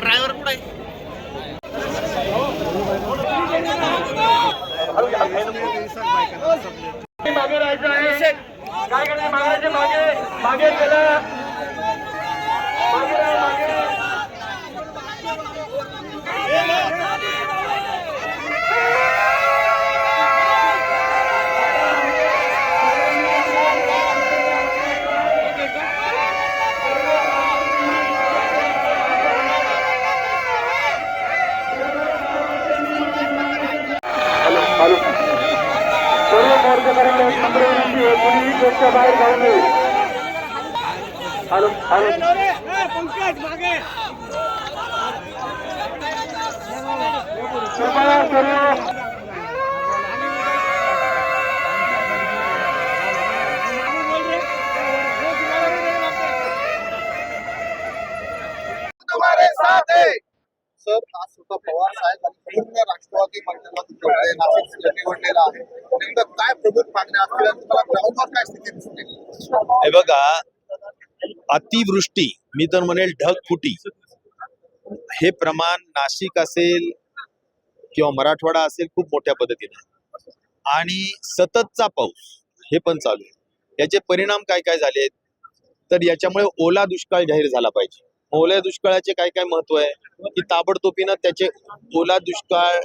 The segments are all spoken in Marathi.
ड्रायव्हर कुठे मागे राहायचं आहे काय करायचं मागे मागे गेलं गेटच्या बाहेर जाऊ नये हॅलो हॅलो. तुम्हारे साथ है। सर आज सुद्धा पवार साहेब आणि पूर्ण राष्ट्रवादी मंडळात नाशिक जिल्हा निवडलेला आहे. नेमकं काय प्रमुख मागण्या असतील तुम्हाला ग्राउंडवर काय स्थिती दिसते हे बघा अतिवृष्टी मी तर म्हणेल ढगफुटी हे प्रमाण नाशिक असेल किंवा मराठवाडा असेल खूप मोठ्या पद्धतीने. आणि सततचा पाऊस हे पण चालू आहे. याचे परिणाम काय काय झाले तर याच्यामुळे ओला दुष्काळ जाहीर झाला पाहिजे. ओल्या दुष्काळाचे काय काय महत्त्व आहे? की ताबडतोबीनं त्याचे ओला दुष्काळ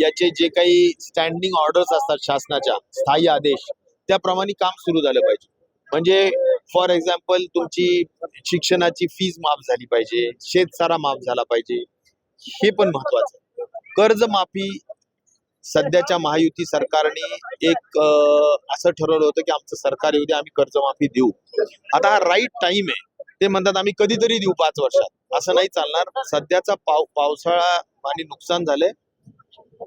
याचे जे काही स्टँडिंग ऑर्डर्स असतात शासनाच्या स्थायी आदेश त्याप्रमाणे काम सुरू झालं पाहिजे. म्हणजे फॉर एक्झाम्पल तुमची शिक्षणाची फीज माफ झाली पाहिजे शेतसारा माफ झाला पाहिजे हे पण महत्वाचं आहे. कर्जमाफी सध्याच्या महायुती सरकारने एक असं ठरवलं होतं की आमचं सरकार येऊ दे आम्ही कर्जमाफी देऊ. आता हा राईट टाइम आहे. ते म्हणतात आम्ही कधीतरी देऊ पाच वर्षात. असं नाही चालणार. सध्याचा पाव पावसाळा आणि नुकसान झालंय.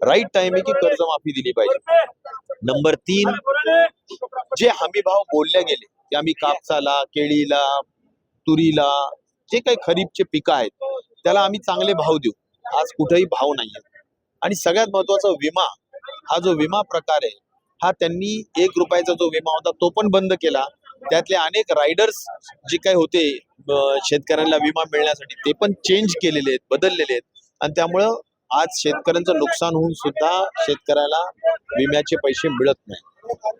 राईट टाइम आहे की कर्जमाफी दिली पाहिजे. नंबर तीन जे हमी भाव बोलले गेले की आम्ही कापसाला केळीला तुरीला जे काही खरीपचे पिकं आहेत त्याला आम्ही चांगले भाव देऊ. आज कुठेही भाव नाहीये. आणि सगळ्यात महत्त्वाचा विमा हा जो विमा प्रकार आहे हा त्यांनी एक रुपयाचा जो विमा होता तो पण बंद केला. त्यातले अनेक रायडर्स जे काही होते शेतकऱ्यांना विमा मिळण्यासाठी ते पण चेंज केलेले आहेत बदललेले आहेत. आणि त्यामुळं आज शेतकऱ्यांचं नुकसान होऊन सुद्धा शेतकऱ्याला विम्याचे पैसे मिळत नाही.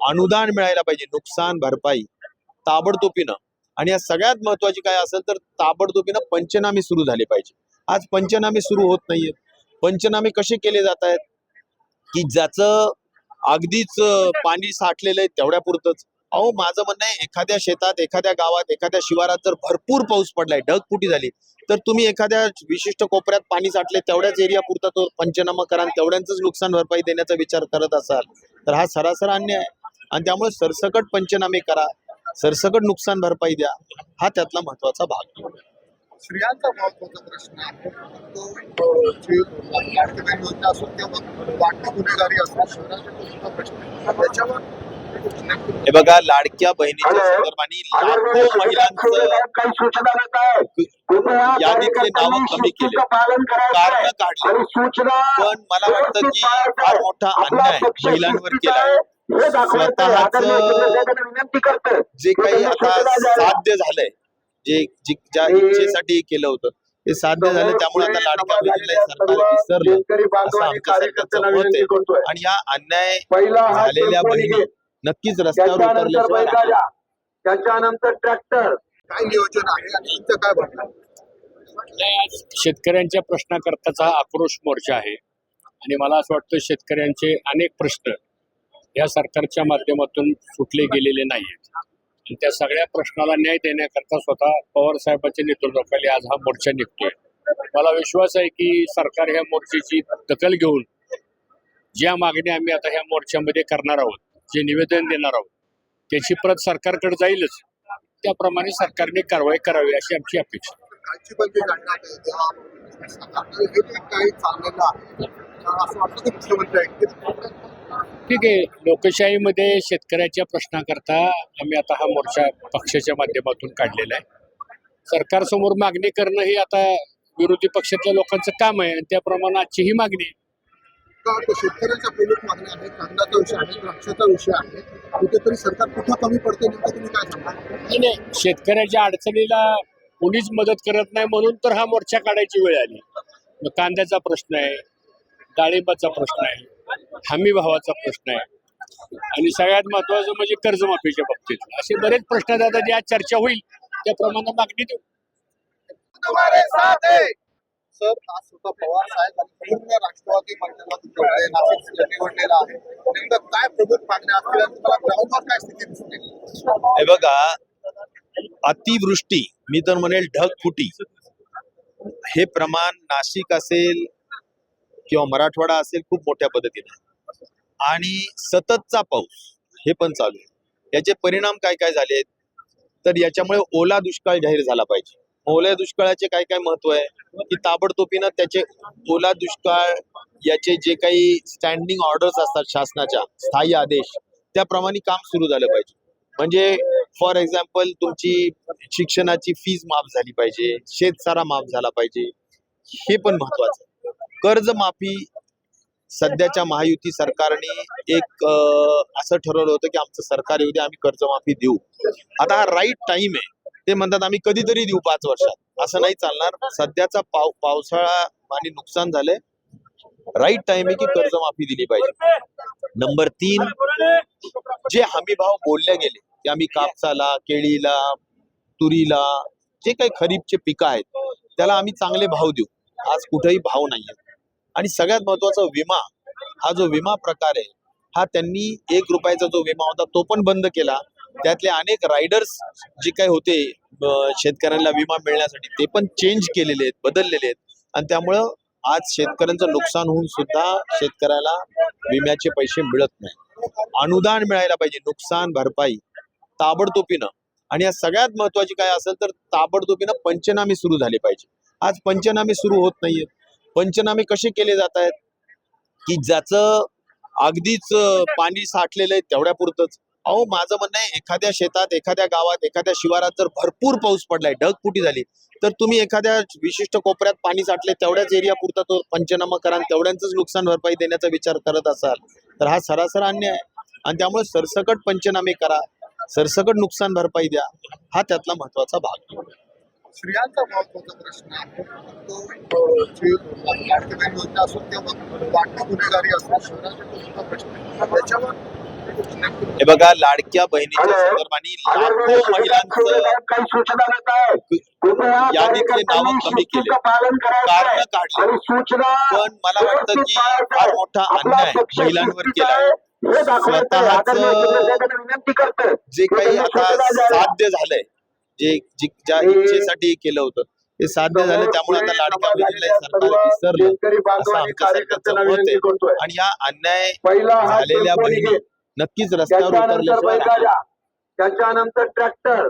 अनुदान मिळायला पाहिजे नुकसान भरपाई ताबडतोबीनं. आणि या सगळ्यात महत्वाची काय असेल तर ताबडतोबीनं पंचनामे सुरू झाले पाहिजे. आज पंचनामे सुरू होत नाहीयेत. पंचनामे कसे केले जात आहेत? की ज्याचं अगदीच पाणी साठलेलं आहे तेवढ्यापुरतच. अहो माझं म्हणणं आहे एखाद्या शेतात एखाद्या गावात एखाद्या शिवारात जर भरपूर पाऊस पडलाय ढगफुटी झाली तर तुम्ही एखाद्या विशिष्ट कोपऱ्यात पाणी साठले तेवढ्याच एरिया पुरता तो पंचनामा करा आणि तेवढ्यांचंच नुकसान भरपाई देण्याचा विचार करत असाल तर हा सरासर अन्याय आहे. आणि त्यामुळे सरसकट पंचनामे करा सरसकट नुकसान भरपाई द्या हा त्यातला महत्त्वाचा भाग स्त्रियांचा महत्त्वाचा प्रश्न आहे? तो अ, गुन्हेगारी असतो शहराचा प्रश्न त्याच्यावर हे बघा लाडक्या बहिणीच्या संदर्भाने लाखो महिलांचं यादीतले नावं कमी केले. कारण काढले. पण मला वाटतं की फार मोठा अन्याय महिलांवर केला स्वतःच जे काही आता साध्य झालंय जे ज्या इच्छेसाठी केलं होतं ते साध्य झालं त्यामुळे आता लाडक्या बहिणीला सरकार विसरलं. असं आमच्या सरकारचं मत आहे. आणि या अन्याय झालेल्या बहिणी नक्कीच रस्त्यावर त्याच्यानंतर उतरल्याशिवाय राहणार त्याच्यानंतर ट्रॅक्टर. काय नियोजन आहे आणि तुमचं काय? नाही, आज शेतकऱ्यांच्या प्रश्नाकरताचा हा आक्रोश मोर्चा आहे. आणि मला असं वाटतं शेतकऱ्यांचे अनेक प्रश्न या सरकारच्या माध्यमातून सुटले गेलेले नाहीत आणि त्या सगळ्या प्रश्नाला न्याय देण्याकरता स्वतः पवार साहेबांच्या नेतृत्वाखाली आज हा मोर्चा निघतोय. मला विश्वास आहे की सरकार ह्या मोर्चाची दखल घेऊन ज्या मागण्या आम्ही आता ह्या मोर्चामध्ये करणार आहोत जे निवेदन देणार आहोत त्याची प्रत सरकारकडे जाईलच. त्याप्रमाणे सरकारने कारवाई करावी अशी आमची अपेक्षा हे ठीक आहे लोकशाहीमध्ये शेतकऱ्याच्या प्रश्नाकरता आम्ही आता हा मोर्चा पक्षाच्या माध्यमातून काढलेला आहे. सरकारसमोर मागणी करणं ही आता विरोधी पक्षातल्या लोकांचं काम आहे आणि त्याप्रमाणे आजची ही मागणी आहे. का शेतकऱ्यांच्या प्रमुख मागण्या आहेत कांद्याचा विषय आहे द्राक्षाचा विषय आहे कुठेतरी सरकार कुठं कमी पडते नेमकं तुम्ही काय सांगा नाही नाही शेतकऱ्याच्या अडचणीला कोणीच मदत करत नाही म्हणून तर हा मोर्चा काढायची वेळ आली. मग कांद्याचा प्रश्न आहे डाळिंबाचा प्रश्न आहे हमी भावाचा प्रश्न आहे. आणि सगळ्यात महत्वाचं म्हणजे कर्जमाफीच्या बाबतीत. असे बरेच प्रश्न आता ज्या चर्चा होईल त्याप्रमाणे मागणी देऊ. तुम्हारे साथ है. सर आज स्वतः पवार साहेब आणि पूर्ण राष्ट्रवादी मंडळाला तुमच्याकडे नाशिक जिल्हा निवडलेला आहे नेमकं काय प्रमुख मागण्या असतील आणि तुम्हाला ग्राउंडवर काय स्थिती दिसते? हे बघा अतिवृष्टी मी तर म्हणेल ढगफुटी. हे प्रमाण नाशिक असेल किंवा मराठवाडा असेल खूप मोठ्या पद्धतीने. आणि सततचा पाऊस हे पण चालू आहे. याचे परिणाम काय काय झाले तर याच्यामुळे ओला दुष्काळ जाहीर झाला पाहिजे. ओल्या दुष्काळाचे काय काय महत्त्व आहे? की ताबडतोबीनं त्याचे ओला दुष्काळ याचे जे काही स्टँडिंग ऑर्डर्स असतात शासनाच्या स्थायी आदेश त्याप्रमाणे काम सुरू झालं पाहिजे. म्हणजे फॉर एक्झाम्पल तुमची शिक्षणाची फीज माफ झाली पाहिजे शेतसारा माफ झाला पाहिजे हे पण महत्वाचं कर्जमाफी सध्याच्या महायुती सरकारने एक असं ठरवलं होतं की आमचं सरकार येऊ दे आम्ही कर्जमाफी देऊ. आता हा राईट टाइम आहे. ते म्हणतात आम्ही कधीतरी देऊ पाच वर्षात. असं नाही चालणार. सध्याचा पाव पावसाळा आणि नुकसान झालंय. राईट टाइम आहे की कर्जमाफी दिली पाहिजे. नंबर तीन जे हमी भाव बोलले गेले की आम्ही कापसाला केळीला तुरीला जे काही खरीपचे पिकं आहेत त्याला आम्ही चांगले भाव देऊ. आज कुठेही भाव नाहीये. आणि सगळ्यात महत्त्वाचा विमा हा जो विमा प्रकार आहे हा त्यांनी एक रुपयाचा जो विमा होता तो पण बंद केला. त्यातले अनेक रायडर्स जे काही होते शेतकऱ्यांना विमा मिळण्यासाठी ते पण चेंज केलेले आहेत बदललेले आहेत. आणि त्यामुळं आज शेतकऱ्यांचं नुकसान होऊन सुद्धा शेतकऱ्याला विम्याचे पैसे मिळत नाही. अनुदान मिळायला पाहिजे नुकसान भरपाई ताबडतोबीनं. आणि या सगळ्यात महत्वाची काय असेल तर ताबडतोबीनं पंचनामे सुरू झाले पाहिजे. आज पंचनामे सुरू होत नाहीयेत. पंचनामे कसे केले जात आहेत? की ज्याचं अगदीच पाणी साठलेलं आहे तेवढ्यापुरतंच. अहो माझं म्हणणं आहे एखाद्या शेतात एखाद्या गावात एखाद्या शिवारात जर भरपूर पाऊस पडलाय ढगफुटी झाली तर तुम्ही एखाद्या विशिष्ट कोपऱ्यात पाणी साठले तेवढ्याच एरिया पुरता तो पंचनामा करा आणि तेवढ्यांचंच नुकसान भरपाई देण्याचा विचार करत असाल तर हा सरासर अन्याय आहे. आणि त्यामुळे सरसकट पंचनामे करा सरसकट नुकसान भरपाई द्या हा त्यातला महत्त्वाचा भाग स्त्रियांचा महत्त्वाचा प्रश्न आहे? तो अं, वाटणं गुन्हेगारी असो शहराचा प्रश्न त्याच्यावर हे बघा लाडक्या बहिणीच्या संदर्भाने लाखो महिलांचं यादीतले नावं कमी केले. कारण काढले. पण मला वाटतं की फार मोठा अन्याय महिलांवर केला करतोय. जे काही आता साध्य झालंय जे ज्या इच्छेसाठी केलं होतं ते साध्य झालं. त्यामुळे आता लाडक्या बहिणीला सरकार विसरलं. असं आमच्या सरकारचं मत आहे. आणि या अन्याय झालेल्या बहिणी. नक्कीच रस्त्यावर त्याच्यानंतर बैलगाड्या त्याच्यानंतर ट्रॅक्टर.